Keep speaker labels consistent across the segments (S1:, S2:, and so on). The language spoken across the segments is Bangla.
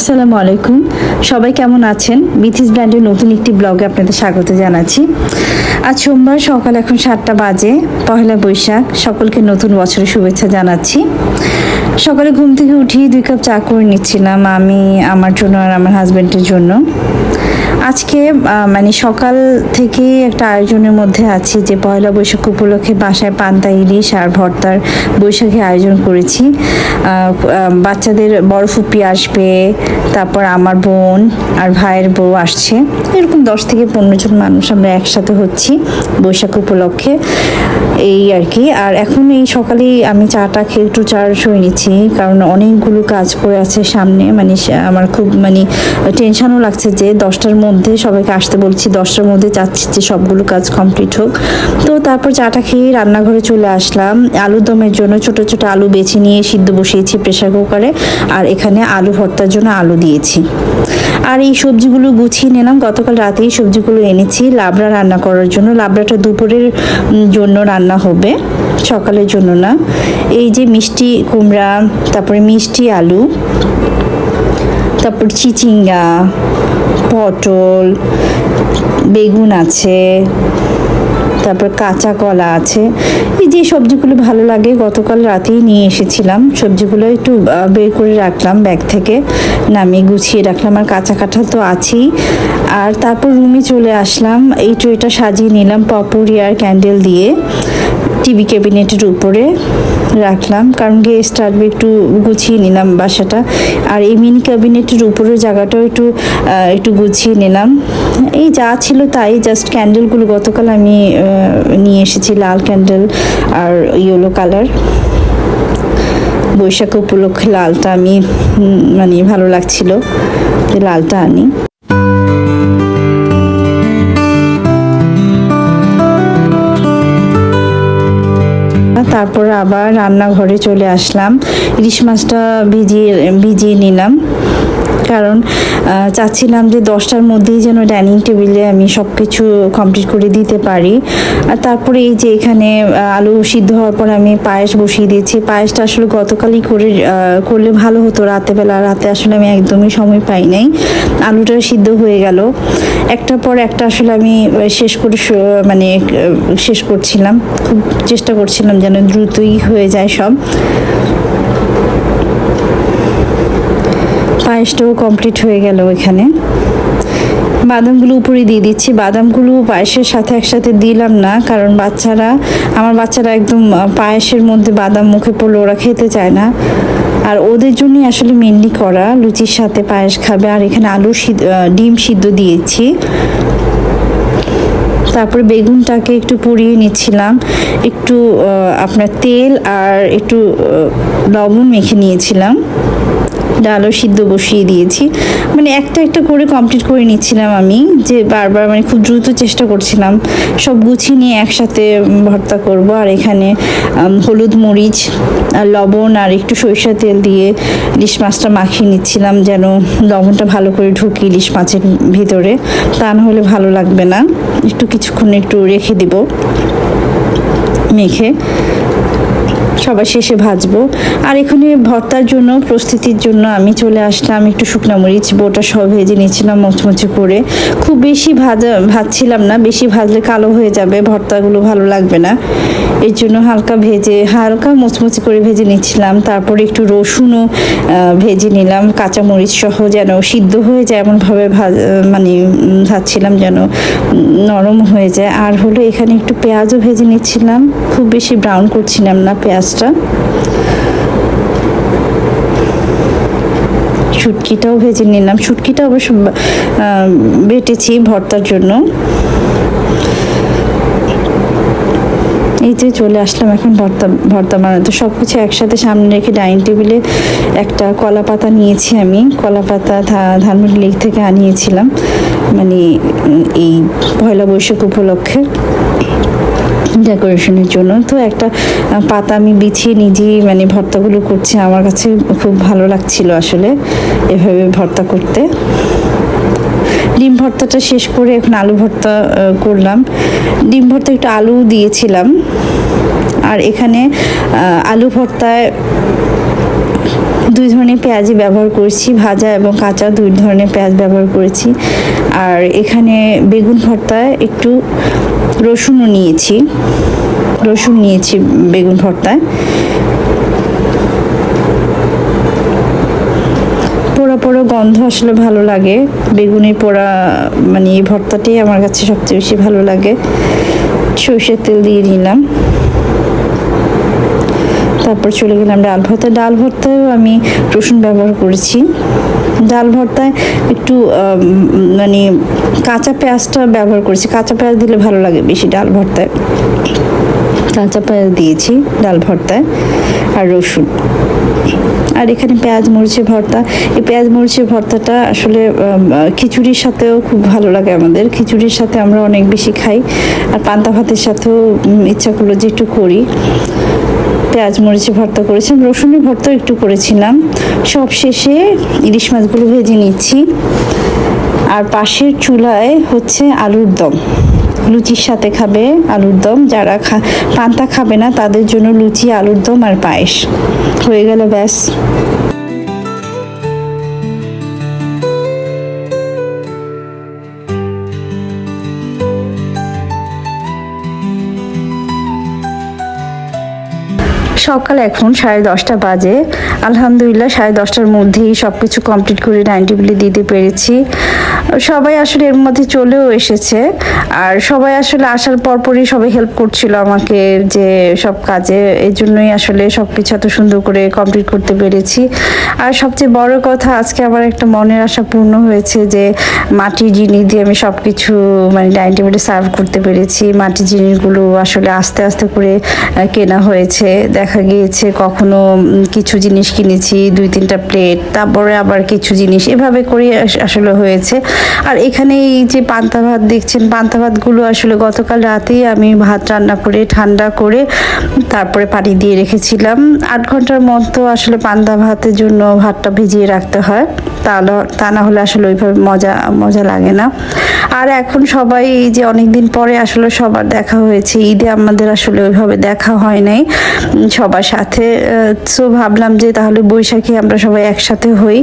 S1: আসসালামু আলাইকুম। সবাই কেমন আছেন? বিথিস ব্র্যান্ডের নতুন একটি ব্লগে আপনাদের স্বাগত জানাচ্ছি। আজ সোমবার, সকাল এখন সাতটা বাজে, পহেলা বৈশাখ। সকলকে নতুন বছরের শুভেচ্ছা জানাচ্ছি। সকালে ঘুম থেকে উঠি দুই কাপ চা করে নিচ্ছিলাম, আমি, আমার জন্য আর আমার হাজব্যান্ডের জন্য। আজকে মানে সকাল থেকে একটা আয়োজনের মধ্যে আছি যে পয়লা বৈশাখ উপলক্ষে বাসায় পান্তা, ইলিশ আর ভর্তার বৈশাখী আয়োজন করেছি। বাচ্চাদের বড় ফুপি আসবে, তারপর আমার বোন আর ভাইয়ের বউ আসছে। এরকম দশ থেকে পনেরো জন মানুষ আমরা একসাথে হচ্ছি বৈশাখ উপলক্ষে। এই আর কি। আর এখন এই সকালেই আমি চাটা খেয়ে একটু চার শুয়ে নিচ্ছি, কারণ অনেকগুলো কাজ পড়ে আছে সামনে। মানে আমার খুব মানে টেনশনও লাগছে যে দশটার মধ্যে সবাইকে আসতে বলছি, দশটার মধ্যে চাচ্ছি যে সবগুলো কাজ কমপ্লিট হোক। তো তারপর চাটা খেয়ে রান্নাঘরে চলে আসলাম। আলুর দমের জন্য ছোট ছোট আলু বেছে নিয়ে সিদ্ধ বসিয়েছি প্রেশার কুকারে আর এখানে আলু ভর্তার জন্য আলু দিয়েছি। আর এই সবজিগুলো গুছিয়ে নিলাম। গতকাল রাতেই সবজিগুলো এনেছি লাবড়া রান্না করার জন্য। লাবড়াটা দুপুরের জন্য রান্না হবে, সকালের জন্য না। এই যে মিষ্টি কুমড়া, তারপরে মিষ্টি আলু, তারপর চিচিঙ্গা পটল, বেগুন আছে, তারপর কাঁচা কলা আছে। এই যে সবজিগুলো ভালো লাগে, গতকাল রাতেই নিয়ে এসেছিলাম। সবজিগুলো একটু বের করে রাখলাম ব্যাগ থেকে, নামিয়ে গুছিয়ে রাখলাম। আর কাঁচা কাঁঠাল তো আছেই। আর তারপর রুমে চলে আসলাম। এই ট্রেটা সাজিয়ে নিলাম পপুরি আর ক্যান্ডেল দিয়ে, টিভি ক্যাবিনেটের উপরে। রাখলাম, কারণ গেস্ট আসবে একটু গুছিয়ে নিলাম বাসাটা। আর এই মিনি ক্যাবিনেটের উপরের জায়গাটাও একটু একটু গুছিয়ে নিলাম। এই যা ছিল তাই জাস্ট ক্যান্ডেলগুলো গতকাল আমি নিয়ে এসেছি লাল ক্যান্ডেল আর ইয়েলো কালার বৈশাখ উপলক্ষে লালটা আমি মানে ভালো লাগছিল লালটা আনি। তারপর আবার রান্নাঘরে চলে আসলাম। ইলিশ মাছটা ভিজিয়ে ভিজিয়ে নিলাম। কারণ চাচ্ছিলাম যে দশটার মধ্যেই যেন ডাইনিং টেবিলে আমি সব কিছু কমপ্লিট করে দিতে পারি। আর তারপরে এই যে এখানে আলু সিদ্ধ হওয়ার পর আমি পায়েস বসিয়ে দিয়েছি। পায়েসটা আসলে গতকালই করে করলে ভালো হতো রাতেবেলা। রাতে আসলে আমি একদমই সময় পাই নাই। আলুটা সিদ্ধ হয়ে গেল। একটার পর একটা আসলে আমি শেষ করে মানে শেষ করছিলাম। খুব চেষ্টা করছিলাম যেন দ্রুতই হয়ে যায় সব। পায়েসটাও কমপ্লিট হয়ে গেল এখানে বাদামগুলো উপরে দিয়ে দিচ্ছি। বাদামগুলো পায়েসের সাথে একসাথে দিলাম না, কারণ বাচ্চারা, আমার বাচ্চারা একদম পায়েসের মধ্যে বাদাম মুখে পড়লে ওরা খেতে চায় না। আর ওদের জন্যই আসলে মেনলি করা লুচির সাথে পায়েস খাবে। আর এখানে আলু ডিম সিদ্ধ দিয়েছি। তারপরে বেগুনটাকে একটু পুড়িয়ে নিচ্ছিলাম। একটু আপনার তেল আর একটু লবণ মেখে নিয়েছিলাম। ডালও সিদ্ধ বসিয়ে দিয়েছি। মানে একটা একটা করে কমপ্লিট করে নিচ্ছিলাম আমি, যে বারবার মানে খুব দ্রুত চেষ্টা করছিলাম। সব গুছিয়ে নিয়ে একসাথে ভর্তা করব আর এখানে হলুদ মরিচ, আর লবণ আর একটু সরিষা তেল দিয়ে ইলিশ মাছটা মাখিয়ে নিচ্ছিলাম যেন লবণটা ভালো করে ঢুকি ইলিশ মাছের ভিতরে। তা না হলে ভালো লাগবে না। একটু কিছুক্ষণ একটু রেখে দিব। মেখে সবার শেষে ভাজবো। আর এখানে ভর্তার জন্য, প্রস্তুতির জন্য আমি চলে আসলাম একটু শুকনো মরিচ, বোটা সব ভেজে নিয়েছিলাম মচমচে করে। খুব বেশি ভাজা, ভাজছিলাম না, বেশি ভাজলে কালো হয়ে যাবে, ভর্তাগুলো ভালো লাগবে না। এর জন্য হালকা ভেজে, হালকা মচমচে করে ভেজে নিচ্ছিলাম। তারপরে একটু রসুনও ভেজে নিলাম। কাঁচা মরিচ সহ যেন সিদ্ধ হয়ে যায়, এমনভাবে ভাজ মানে ভাজছিলাম যেন নরম হয়ে যায়। আর হলো এখানে একটু পেঁয়াজও ভেজে নিচ্ছিলাম। খুব বেশি ব্রাউন করছিলাম না পেঁয়াজটা। শুটকিটাও ভেজে নিলাম। শুটকিটা অবশ্য বেটেছি ভর্তার জন্য। এই যে চলে আসলাম এখন ভর্তা ভর্তা বানাতে। সব কিছু একসাথে সামনে রেখে ডাইনিং টেবিলে একটা কলা পাতা নিয়েছি আমি। কলা পাতা ধানমন্ডি লেক থেকে আনিয়েছিলাম। মানে এই পয়লা বৈশাখ উপলক্ষে। ডেকোরেশনের জন্য। তো একটা পাতা আমি বিছিয়ে নিজেই মানে ভর্তাগুলো করছি। আমার কাছে খুব ভালো লাগছিল আসলে এভাবে ভর্তা করতে। ডিম ভর্তাটা শেষ করে এখন আলু ভর্তা করলাম। ডিম ভর্তা একটু আলু দিয়েছিলাম। আর এখানে আলু ভর্তায় দুই ধরনের পেঁয়াজই ব্যবহার করেছি, ভাজা এবং কাঁচা দুই ধরনের পেঁয়াজ ব্যবহার করেছি। আর এখানে বেগুন ভর্তায় একটু রসুনও নিয়েছি, রসুন নিয়েছি বেগুন ভর্তায়। পোড়া পোড়া গন্ধ আসলে ভালো লাগে, বেগুনের পোড়া মানে এই ভর্তাটাই আমার কাছে সবচেয়ে বেশি ভালো লাগে। সরষের তেল দিয়ে নিলাম। তারপর চলে গেলাম ডাল ভর্তা। ডাল ভর্তায়ও আমি রসুন ব্যবহার করেছি। ডাল ভর্তায় একটু মানে কাঁচা পেঁয়াজটা ব্যবহার করেছি। কাঁচা পেঁয়াজ দিলে ভালো লাগে বেশি ডাল ভর্তায়। কাঁচা পেঁয়াজ দিয়েছি ডাল ভর্তায় আর রসুন। আর এখানে পেঁয়াজ মরিচের ভর্তা। এই পেঁয়াজ মরিচের ভর্তাটা আসলে খিচুড়ির সাথেও খুব ভালো লাগে আমাদের। খিচুড়ির সাথে আমরা অনেক বেশি খাই। আর পান্তা ভাতের সাথেও ইচ্ছা করল যে একটু করি। পেঁয়াজ মরিচে ভর্তা করেছিলাম রসুনের ভর্তা একটু করেছিলাম। সব শেষে ইলিশ মাছগুলো ভেজে নিচ্ছি। আর পাশের চুলায় হচ্ছে আলুর দম। লুচির সাথে খাবে আলুর দম। যারা খা, পান্তা খাবে না, তাদের জন্য লুচি, আলুর দম আর পায়েস। হয়ে গেল ব্যাস। সকাল এখন সাড়ে দশটা বাজে। আলহামদুলিল্লাহ, সাড়ে দশটার মধ্যেই সব কিছু কমপ্লিট করে ডাইনিং টেবিলে দিতে পেরেছি। সবাই আসলে এর মধ্যে চলেও এসেছে। আর সবাই আসলে আসার পরপরই সবাই হেল্প করছিল আমাকে যে সব কাজে। এই জন্যই আসলে সব কিছু এত সুন্দর করে কমপ্লিট করতে পেরেছি। আর সবচেয়ে বড় কথা, আজকে আমার একটা মনের আশা পূর্ণ হয়েছে যে মাটির জিনিস দিয়ে আমি সব কিছু মানে ডাইনিং টেবিলে সার্ভ করতে পেরেছি। মাটির জিনিসগুলো আসলে আস্তে আস্তে করে কেনা হয়েছে। দেখা গিয়েছে কখনো কিছু জিনিস কিনেছি, দুই তিনটা প্লেট তারপরে আবার কিছু জিনিস এভাবে করে আস- আসলে হয়েছে। আর এখানে এই যে পান্তা ভাত দেখছেন, পান্তা ভাতগুলো আসলে গতকাল রাতেই আমি ভাত রান্না করে, ঠান্ডা করে তারপরে পানি দিয়ে রেখেছিলাম। আট ঘণ্টার মতো আসলে পান্তা ভাতের জন্য ভাতটা ভিজিয়ে রাখতে হয়। তাহলে তা না হলে আসলে ওইভাবে মজা মজা লাগে না। আর এখন সবাই এই যে অনেকদিন পরে আসলে সবার দেখা হয়েছে, ঈদে আমাদের আসলে ওইভাবে দেখা হয় নাই সবার সাথে। সো ভাবলাম যে তাহলে বৈশাখী আমরা সবাই একসাথে হই।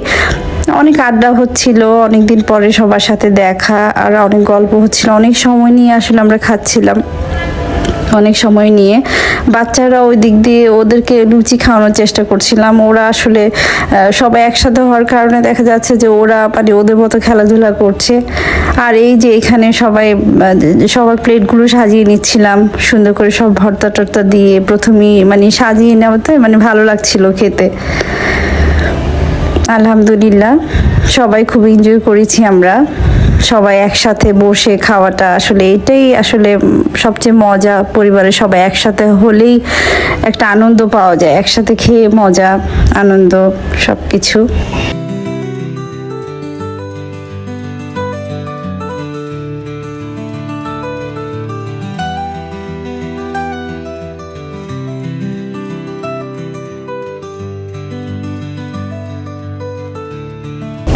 S1: অনেক আড্ডা হচ্ছিল, অনেকদিন পরে সবার সাথে দেখা আর অনেক গল্প হচ্ছিল। অনেক সময় নিয়ে আসলে আমরা খাচ্ছিলাম। অনেক সময় নিয়ে। বাচ্চারা ওই দিক দিয়ে ওদেরকে লুচি খাওয়ানোর চেষ্টা করছিলাম। ওরা আসলে সবাই একসাথে হওয়ার কারণে দেখা যাচ্ছে যে ওরা মানে ওদের মতো খেলাধুলা করছে। আর এই যে এখানে সবাই সবার প্লেটগুলো সাজিয়ে নিচ্ছিলাম। সুন্দর করে সব ভর্তা টর্তা দিয়ে প্রথমেই মানে সাজিয়ে নেওয়াতে মানে ভালো লাগছিল খেতে। আলহামদুলিল্লাহ, সবাই খুব এনজয় করেছি আমরা। সবাই একসাথে বসে খাওয়াটা আসলে এটাই আসলে সবচেয়ে মজা, পরিবারের সবাই একসাথে হলেই একটা আনন্দ পাওয়া যায়, একসাথে খেয়ে মজা, আনন্দ সব কিছু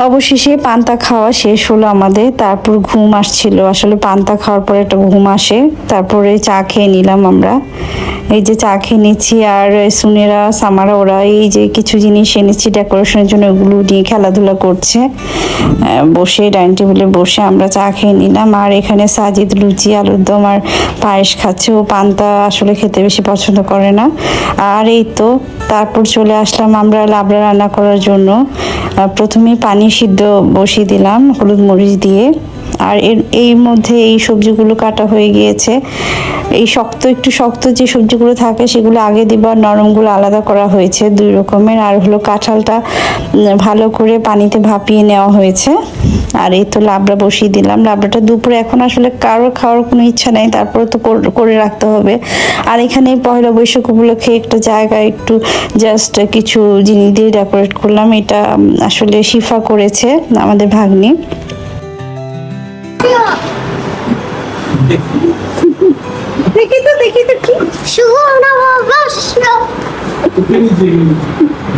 S1: অবশেষে পান্তা খাওয়া শেষ হলো আমাদের। তারপর ঘুম আসছিল। আসলে পান্তা খাওয়ার পরে একটা ঘুম আসে। তারপরে চা খেয়ে নিলাম আমরা। এই যে চা খেয়ে নিচ্ছি আর সুনেরা, সামারা, ওরা এই যে কিছু জিনিস এনেছি ডেকোরেশনের জন্য, ওগুলো নিয়ে খেলাধুলা করছে। বসে ডাইনিং টেবিলে বসে আমরা চা খেয়ে নিলাম। আর এখানে সাজিদ লুচি, আলুর দম আর পায়েস খাচ্ছে। ও পান্তা আসলে খেতে বেশি পছন্দ করে না। আর এই তো, তারপর চলে আসলাম আমরা লাবড়া রান্না করার জন্য। আহ, প্রথমেই পানি সিদ্ধ বসিয়ে দিলাম হলুদ মরিচ দিয়ে। আর এর এই মধ্যে এই সবজিগুলো কাটা হয়ে গিয়েছে। এই শক্ত একটু শক্ত যে সবজিগুলো থাকে সেগুলো আগে দিব আর নরমগুলো আলাদা করা হয়েছে দুই রকমের। আর হলো কাঁঠালটা ভালো করে পানিতে ভাপিয়ে নেওয়া হয়েছে। আর এই তো লাবড়া বসিয়ে দিলাম। লাবড়াটা দুপুরে এখন আসলে কারও খাওয়ার কোনো ইচ্ছা নেই তারপরে তো কর- করে রাখতে হবে। আর এখানে পয়লা বৈশাখ উপলক্ষে একটা জায়গায় একটু জাস্ট কিছু জিনিস দিয়ে ডেকোরেট করলাম। এটা আসলে শিফা করেছে আমাদের ভাগ্নি। দেখি তো দেখি তো কি।
S2: শুভ নববর্ষ।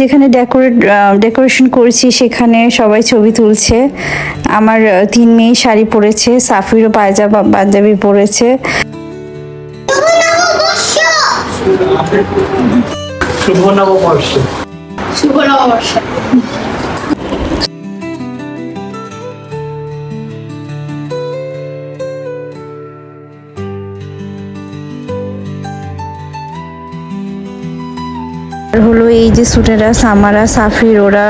S1: যেখানে ডেকোরেট ডেকোরেশন করেছি সেখানে সবাই ছবি তুলছে। আমার তিন মেয়ে শাড়ি পরেছে সাফিরও পায়জামা পাঞ্জাবি পরেছে।
S3: শুভ নববর্ষ।
S2: শুভ নববর্ষ।
S1: এই যে স্টুডেন্টরা সামারা, সাফির, ওরা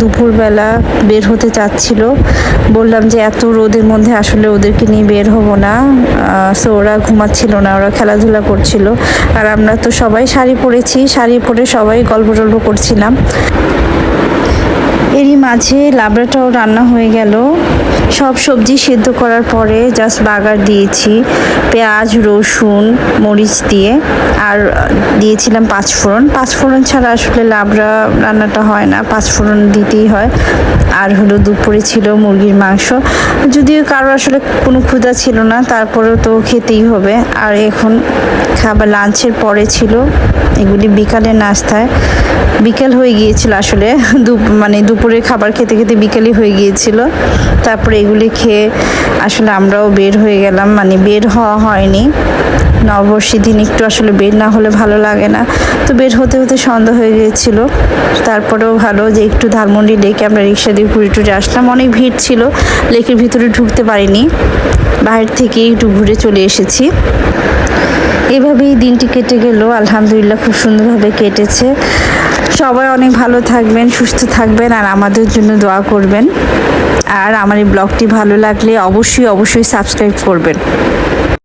S1: দুপুরবেলা বের হতে চাচ্ছিল। বললাম যে এত রোদের মধ্যে আসলে ওদেরকে নিয়ে বের হব না। সো ওরা ঘুমাচ্ছিল না, ওরা খেলাধুলা করছিল। আর আমরা তো সবাই শাড়ি পরেছি, শাড়ি পরে সবাই গল্প টল্প করছিলাম। এরই মাঝে লাবড়াটাও রান্না হয়ে গেল। সব সবজি সেদ্ধ করার পরে জাস্ট বাগার দিয়েছি। পেঁয়াজ, রসুন, মরিচ দিয়ে। আর দিয়েছিলাম পাঁচফোড়ন। পাঁচফোড়ন ছাড়া আসলে লাবড়া রান্নাটা হয় না। পাঁচফোড়ন দিতেই হয়। আর হলো দুপুরে ছিল মুরগির মাংস। যদিও কারও আসলে কোনো ক্ষুধা ছিল না, তারপরেও তো খেতেই হবে। আর এখন খাবার লাঞ্চের পরে ছিল। এগুলি বিকালের নাস্তায়। বিকেল হয়ে গিয়েছিল আসলে। মানে দুপুরের খাবার খেতে খেতে বিকেলই হয়ে গিয়েছিল। তারপরে এগুলি খেয়ে আসলে আমরাও বের হয়ে গেলাম। মানে বের হওয়া হয়নি। নববর্ষের দিন একটু আসলে বের না হলে ভালো লাগে না। তো বের হতে হতে সন্ধ্যা হয়ে গিয়েছিল। তারপরেও ভালো যে একটু ধানমন্ডি লেকে আমরা রিক্সা দিয়ে ঘুরে টুরে আসলাম। অনেক ভিড় ছিল। লেকের ভিতরে ঢুকতে পারিনি। বাইরে থেকে একটু ঘুরে চলে এসেছি। এভাবেই দিনটি কেটে গেল। আলহামদুলিল্লাহ খুব সুন্দরভাবে কেটেছে। সবাই অনেক ভালো থাকবেন, সুস্থ থাকবেন আর আমাদের জন্য দোয়া করবেন। আর আমার এই ব্লগটি ভালো লাগলে অবশ্যই অবশ্যই সাবস্ক্রাইব করবেন।